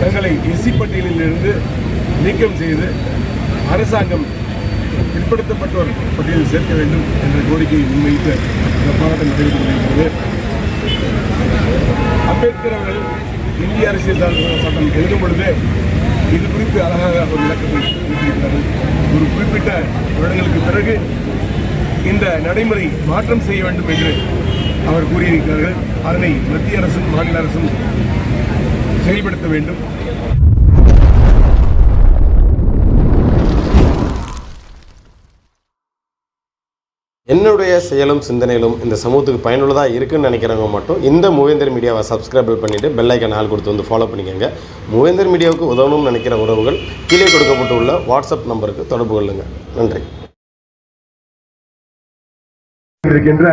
தங்களை எஸ்சி பட்டியலில் இருந்து நீக்கம் செய்து அரசாங்கம் பிற்படுத்தப்பட்டோர் பட்டியலில் சேர்க்க வேண்டும் என்ற கோரிக்கையை முன்வைத்து இந்த போராட்டம் நடைபெற்று கொண்டிருக்கிறது. அம்பேத்கர் அவர்கள் இந்திய அரசியல் சட்டம் எழுதும் பொழுது இது குறித்து அழகாக ஒரு விளக்கத்தை கொடுத்திருக்கிறார்கள் ஒரு குறிப்பிட்ட வருடங்களுக்கு பிறகு இந்த நடைமுறை மாற்றம் செய்ய வேண்டும் என்று அவர் கூறியிருக்கிறார்கள். அதனை மத்திய அரசும் மாநில அரசும் செயல்படுத்த வேண்டும். என்னுடைய செயலும் சிந்தனையிலும் இந்த சமூகத்துக்கு பயனுள்ளதாக இருக்குன்னு நினைக்கிறவங்க மட்டும் இந்த மூவேந்தர் மீடியாவை சப்ஸ்கிரைப் பண்ணிவிட்டு பெல் ஐக்கன் ஆள் கொடுத்து வந்து ஃபாலோ பண்ணிக்கோங்க. மூவேந்தர் மீடியாவுக்கு உதவணும்னு நினைக்கிற உறவுகள் கீழே கொடுக்கப்பட்டுள்ள வாட்ஸ்அப் நம்பருக்கு தொடர்பு கொள்ளுங்கள் நன்றி. இருக்கின்ற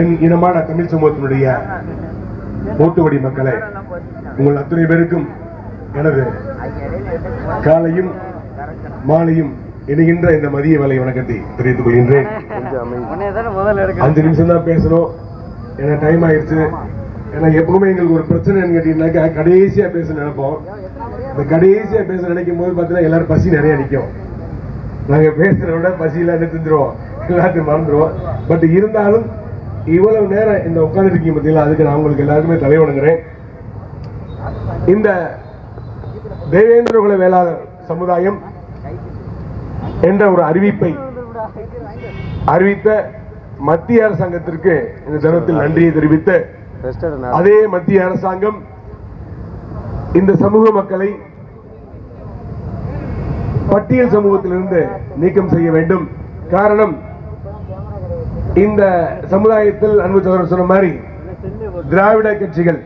என் இனமான தமிழ் சமூகத்தினுடைய ஓட்டுவடி மக்களை. உங்கள் அத்தனை பேருக்கும் எனது காலையும் மாலையும் இணைகின்ற இந்த மதிய வேலை வணக்கத்தை தெரிவித்துக் கொள்கின்றேன். அஞ்சு நிமிஷம் தான் பேசணும். ஏன்னா டைம் ஆயிடுச்சு. ஏன்னா எப்பவுமே எங்களுக்கு ஒரு பிரச்சனைன்னு கேட்டீங்கன்னாக்கா கடைசியா பேச நினைப்போம். இந்த கடைசியா பேச நினைக்கும் போது பார்த்தீங்கன்னா எல்லாரும் பசி நிறைய நிற்கும் நாங்க பேசுறத விட பசியெல்லாம் நிறுத்திடுவோம் எல்லாத்தையும் மறந்துடுவோம் பட் இருந்தாலும் இவ்வளவு நேரம் இந்த உட்கார்ந்துருக்கீங்க பார்த்தீங்களா? அதுக்கு நான் உங்களுக்கு எல்லாருக்குமே தலை வணங்குறேன். இந்த தேவேந்திர குல வேளாளர் சமுதாயம் என்ற ஒரு அறிவிப்பை அறிவித்த மத்திய அரசாங்கத்திற்கு இந்த தருணத்தில் நன்றியை தெரிவித்து அதே மத்திய அரசாங்கம் இந்த சமூக மக்களை பட்டியல் சமூகத்திலிருந்து நீக்கம் செய்ய வேண்டும். காரணம் இந்த சமுதாயத்தில் அன்பு சோதரன் சொன்ன மாதிரி திராவிட கட்சிகள்.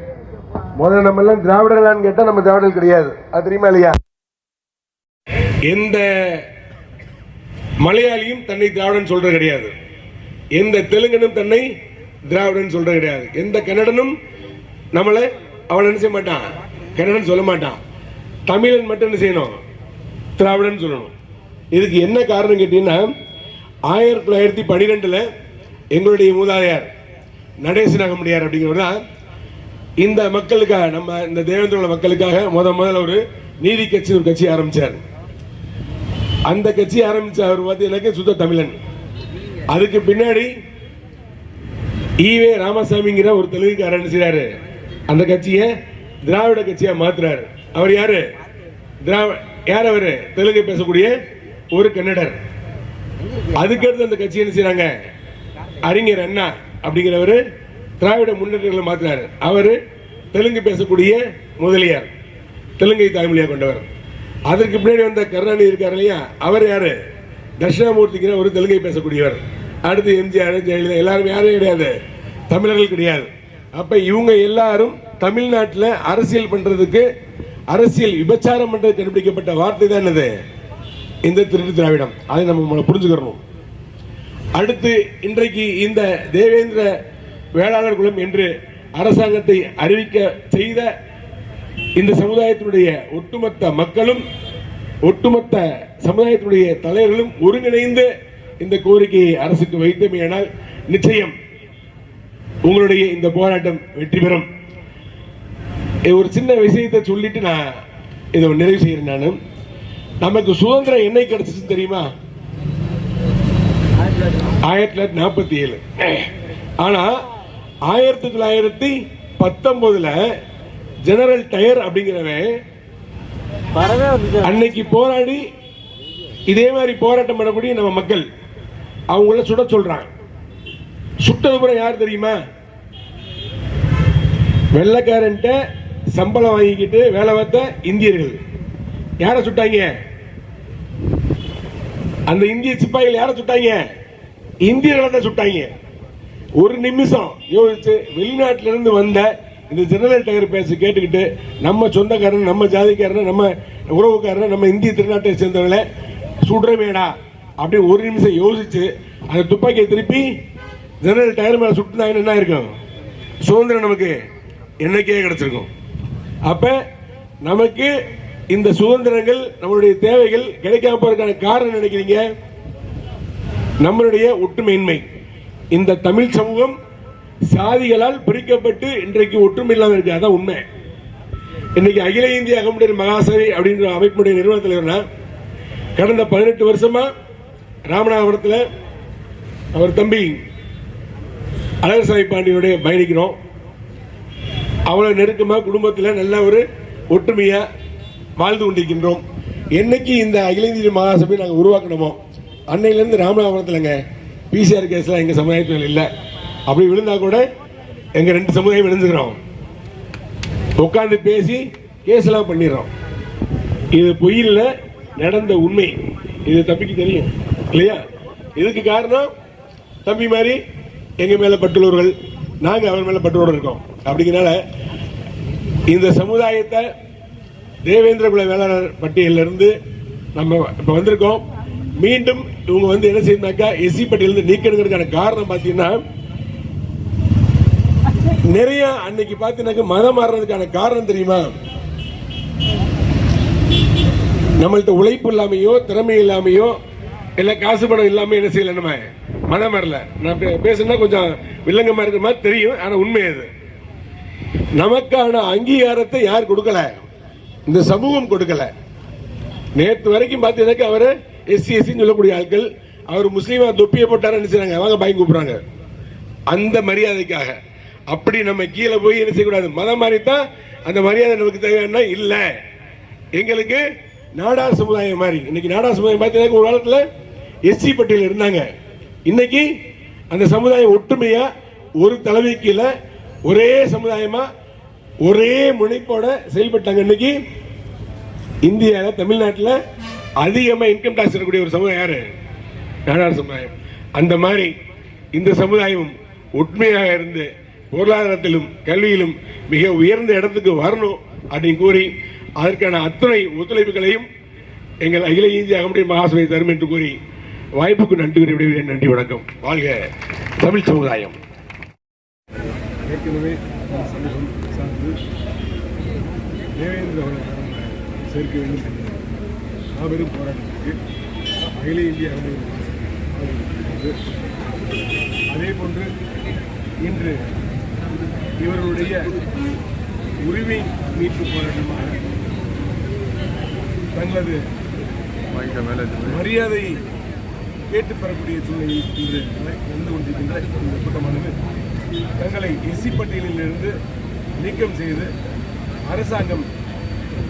முதல்ல நம்ம எல்லாம் திராவிடர்களான்னு கேட்டா நம்ம திராவிடர்கள் கிடையாது. அது தெரியுமா இல்லையா? எந்த மலையாளியும் தன்னை திராவிடன் சொல்றது கிடையாது. எந்த தெலுங்கனும் தன்னை திராவிடன் சொல்றது கிடையாது. எந்த கன்னடனும் நம்மளை அவன் என்ன செய்ய மாட்டான்? கன்னடன் சொல்ல மாட்டான். தமிழன் மட்டும் என்ன செய்யணும்? திராவிடன் சொல்லணும். இதுக்கு என்ன காரணம் கேட்டீங்கன்னா ஆயிரத்தி தொள்ளாயிரத்தி பன்னிரெண்டுல எங்களுடைய மூதாதையார் நடேச நாகமுடியார் அப்படிங்கிறவர் தான் இந்த மக்களுக்காக நம்ம இந்த தேவேந்திர மக்களுக்காக முத முதல்ல ஒரு நீதி கட்சி ஒரு கட்சி ஆரம்பிச்சார். அந்த கட்சி ஆரம்பிச்ச அவர் பார்த்தீங்கன்னாக்க சுத்த தமிழன். அதுக்கு பின்னாடி ஈவே ராமசாமிங்கிற ஒரு தெலுங்குக்காரர் என்ன செய்றாரு. அந்த கட்சியை திராவிட கட்சியா மாத்துறாரு. அவர் யாரு? திராவிட யார் அவரு? தெலுங்கு பேசக்கூடிய ஒரு கன்னடர். அதுக்கடுத்து அந்த கட்சி என்ன செய்யறாங்க அறிஞர் அண்ணா அப்படிங்கிறவரு திராவிட முன்னேற்றங்களை மாத்துறாரு அவர் தெலுங்கு பேசக்கூடிய முதலியார். தெலுங்கை தாய்மொழியாக கொண்டவர். அதற்கு பின்னாடி வந்த கருணாநிதி இருக்கார் இல்லையா? அவர் யார்? தட்சிணாமூர்த்திங்கிற ஒரு தெலுங்கை பேசக்கூடியவர். அடுத்து எம்ஜிஆர் ஜெயலலிதா எல்லாரும் யாரும் கிடையாது. தமிழர்கள் கிடையாது. அப்போ இவங்க எல்லாரும் தமிழ்நாட்டில் அரசியல் பண்ணுறதுக்கு அரசியல் விபச்சாரம் பண்ணுறது கண்டுபிடிக்கப்பட்ட வார்த்தை தான் என்னது? இந்த திருட்டு திராவிடம். அதை நம்ம புரிஞ்சுக்கிறோம் புரிஞ்சுக்கிறணும். அடுத்து இன்றைக்கு இந்த தேவேந்திர வேளாளர் குலம் என்று அரசாங்கத்தை அறிவிக்க செய்த இந்த சமுதாயத்தினுடைய ஒட்டுமொத்த மக்களும் ஒட்டுமொத்த சமுதாயத்தினுடைய தலைவர்களும் ஒருங்கிணைந்து இந்த கோரிக்கையை அரசுக்கு வைத்தமையானால் நிச்சயம் உங்களுடைய இந்த போராட்டம் வெற்றி பெறும். ஒரு சின்ன விஷயத்தை சொல்லிட்டு நான் இதை நிறைவு செய்கிறேன் நான். நமக்கு சுதந்திரம் என்னைக்கு கிடைச்சிச்சு தெரியுமா? ஆயிரத்தி தொள்ளாயிரத்தி நாற்பத்தி ஏழு. ஆனா ஆயிரத்தி தொள்ளாயிரத்தி பத்தொன்பதுல ஜெனரல் டயர் அப்படிங்கிறவன் அன்னைக்கு போராடி இதே மாதிரி போராட்டம் பண்ணக்கூடிய நம்ம மக்கள் அவங்கள சுட சொல்றாங்க. சுட்டது கூட யார் தெரியுமா? வெள்ளக்காரன்ட்ட சம்பளம் வாங்கிக்கிட்டு வேலை பார்த்த இந்தியர்கள். யாரை சுட்டாங்க? அந்த இந்திய சிப்பாய்கள் யாரை சுட்டாங்க? இந்தியர்களை தான் சுட்டாங்க. ஒரு நிமிஷம் யோசிச்சு வெளிநாட்டில இருந்து வந்த இந்த ஜெனரல் டயர் பேச கேட்டுக்கிட்டு நம்ம சொந்தக்காரன் நம்ம ஜாதிக்காரன் நம்ம உறவுக்காரன் நம்ம இந்திய திருநாட்டை சேர்ந்தவங்கள சுடுறவேடா. அப்படி ஒரு நிமிஷம் யோசிச்சு அந்த துப்பாக்கியை திருப்பி ஜெனரல் டயர் மேல சுட்டுனாங்கன்னு என்ன இருக்கும் சுதந்திரம் நமக்கு என்னைக்கே கிடைச்சிருக்கும். அப்ப நமக்கு இந்த சுதந்திரங்கள் நம்மளுடைய தேவைகள் கிடைக்காம போறதுக்கான காரணம் நினைக்கிறீங்க? நம்மளுடைய ஒற்றுமையின்மை. இந்த தமிழ் சமூகம் சாதிகளால் பிரிக்கப்பட்டு இன்றைக்கு ஒற்றுமை இல்லாமல் இருக்கு. அதான் உண்மை. இன்னைக்கு அகில இந்திய அகமுடையர் மகாசபை அப்படின்ற அமைப்புடைய நிறுவன தலைவர்னா கடந்த பதினெட்டு வருஷமா ராமநாதபுரத்தில் அவர் தம்பி அழகசாமி பாண்டியனுடைய பயணிக்கிறோம். அவ்வளவு நெருக்கமாக குடும்பத்தில் நல்ல ஒரு ஒற்றுமையாக வாழ்ந்து கொண்டிருக்கின்றோம். என்னைக்கு இந்த அகில இந்திய மகாசபை நாங்கள் உருவாக்கணுமோ? அன்னையிலேருந்து ராமநாதபுரத்தில்ங்க பிசிஆர் கேஸ்லாம் எங்கள் சமுதாயத்தில் இல்லை. அப்படி விழுந்தா கூட எங்கள் ரெண்டு சமுதாயம் விழுந்துக்கிறோம். உட்காந்து பேசி கேஸ் எல்லாம் பண்ணிடுறோம். இது பொய்யில் நடந்த உண்மை. இது தம்பிக்கு தெரியும் இல்லையா? இதுக்கு காரணம் தம்பி மாதிரி எங்கள் மேலே பட்டுள்ளவர்கள். நாங்கள் அவன் மேலே பட்டுள்ளோடு இருக்கோம். அப்படிங்கறனால இந்த சமுதாயத்தை தேவேந்திர குல வேளாளர் பட்டியலில் இருந்து நம்ம இப்போ வந்திருக்கோம். மீண்டும் இவங்க வந்து என்ன செய்யணும்னாக்கா எஸ்சி பட்டியலிருந்து நீக்கணுங்கிறதுக்கான காரணம் பார்த்தீங்கன்னா நிறைய அன்னைக்கு பார்த்தீங்கன்னாக்க மதம் மாறுறதுக்கான காரணம் தெரியுமா? நம்மள்ட்ட உழைப்பு இல்லாமையோ திறமை இல்லாமையோ இல்ல காசு படம் இல்லாம என்ன செய்யல நம்ம? மனம் வரல நான் பே- பேசுனா கொஞ்சம் வில்லங்கமாக இருக்கிற மாதிரி தெரியும். ஆனா உண்மை அது. நமக்கான அங்கீகாரத்தை யார் கொடுக்கல? இந்த சமூகம் கொடுக்கல. நேற்று வரைக்கும் பார்த்தீங்கன்னாக்க அவர் எஸ்சி எஸ்சின்னு சொல்லக்கூடிய ஆட்கள் அவர் முஸ்லீமாக தொப்பியை போட்டார் என்ன வாங்க பயங்க கூப்பிட்றாங்க. அந்த மரியாதைக்காக. அப்படி நம்ம கீழே போய் என்ன செய்யக்கூடாது? மதம் மாதிரி தான் அந்த மரியாதை நமக்கு தேவைன்னா இல்லை. எங்களுக்கு நாடார் சமுதாயம் மாதிரி இன்னைக்கு நாடார் சமுதாயம் பார்த்தீங்கன்னா ஒரு காலத்தில் எஸ்சி பட்டியல் இருந்தாங்க. இன்னைக்கு அந்த சமுதாயம் ஒற்றுமையா ஒரு தலைமை கீழே ஒரே சமுதாயமா ஒரே முனைப்போட செயல்பட்டாங்க. இன்னைக்கு இந்தியாவில் தமிழ்நாட்டில் அதிகமாக இன்கம் டாக்ஸ் இருக்கக்கூடிய ஒரு சமுதாயம் யாரு? நாடார் சமுதாயம். அந்த மாதிரி இந்த சமுதாயம் ஒற்றுமையாக இருந்து பொருளாதாரத்திலும் கல்வியிலும் மிக உயர்ந்த இடத்துக்கு வரணும் அப்படின்னு கூறி அதற்கான அத்தனை ஒத்துழைப்புகளையும் எங்கள் அகில இந்திய அகமுடைய மகாசபை தரும் என்று கூறி வாய்ப்புக்கு நன்றி கூறி விடைபெறுகிறேன். நன்றி வணக்கம். வாழ்க தமிழ் சமுதாயம். ஏற்கனவே சமூகம் சார்ந்து தேவேந்திர சேர்க்க வேண்டும். என்ற மாபெரும் போராட்டத்திற்கு அகில இந்திய அதே போன்று இன்று இவர்களுடைய உரிமை மீட்பு போராட்டமாக தங்களது மரியாதையை கேட்டு பெறக்கூடிய சூழ்நிலை இன்று வந்து கொண்டிருக்கின்ற இந்த கூட்டமானது தங்களை எஸ்சி பட்டியலிலிருந்து நீக்கம் செய்து அரசாங்கம்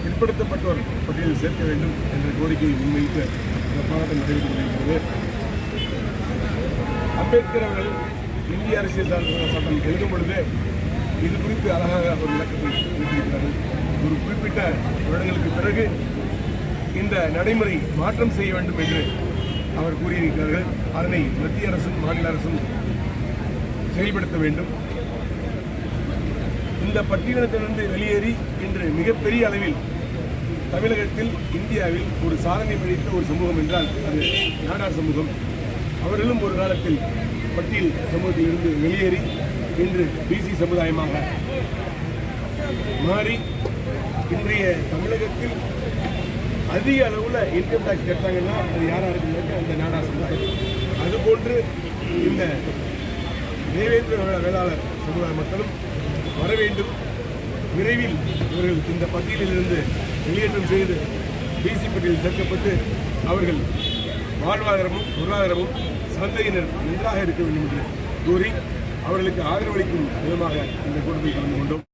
பிற்படுத்தப்பட்டோர் பட்டியலில் சேர்க்க வேண்டும் என்ற கோரிக்கையை முன்வைத்து இந்த போராட்டம் நடைபெற்று கொண்டிருக்கிறது அம்பேத்கர் அவர்கள் இந்திய அரசியல் சாசன சட்டம் எழுதும் பொழுது இது குறித்து அழகாக ஒரு விளக்கத்தை கொடுத்திருக்கிறார்கள். ஒரு குறிப்பிட்ட வருடங்களுக்கு பிறகு இந்த நடைமுறை மாற்றம் செய்ய வேண்டும் என்று அவர் கூறியிருக்கிறார்கள். அதனை மத்திய அரசும் மாநில அரசும் செயல்படுத்த வேண்டும். இந்த பட்டியலத்திலிருந்து வெளியேறி இன்று மிகப்பெரிய அளவில் தமிழகத்தில் இந்தியாவில் ஒரு சாதனை படைத்த ஒரு சமூகம் என்றால் அது நாடார் சமூகம். அவர்களும் ஒரு காலத்தில் பட்டியல் சமூகத்தில் இருந்து வெளியேறி இன்று பிசி சமுதாயமாக மாறி இன்றைய தமிழகத்தில் அதிக அளவில் இன்கம் டேக்ஸ் கட்டாங்கன்னா அது யாராக இருக்குன்னாக்க அந்த நாடா சமுதாயம். அதுபோன்று இந்த தேவேந்திர வேளாளர் சமுதாய மக்களும் வர வேண்டும் விரைவில் இவர்கள் இந்த பட்டியலிலிருந்து வெளியேற்றம் செய்து பிசி பட்டியலில் சேர்க்கப்பட்டு அவர்கள் வாழ்வாதாரமும் பொருளாதாரமும் சந்தையினர் நன்றாக இருக்க வேண்டும் என்று கூறி அவர்களுக்கு ஆதரவளிக்கும் விதமாக இந்த கூட்டத்தில் கலந்து கொண்டோம்.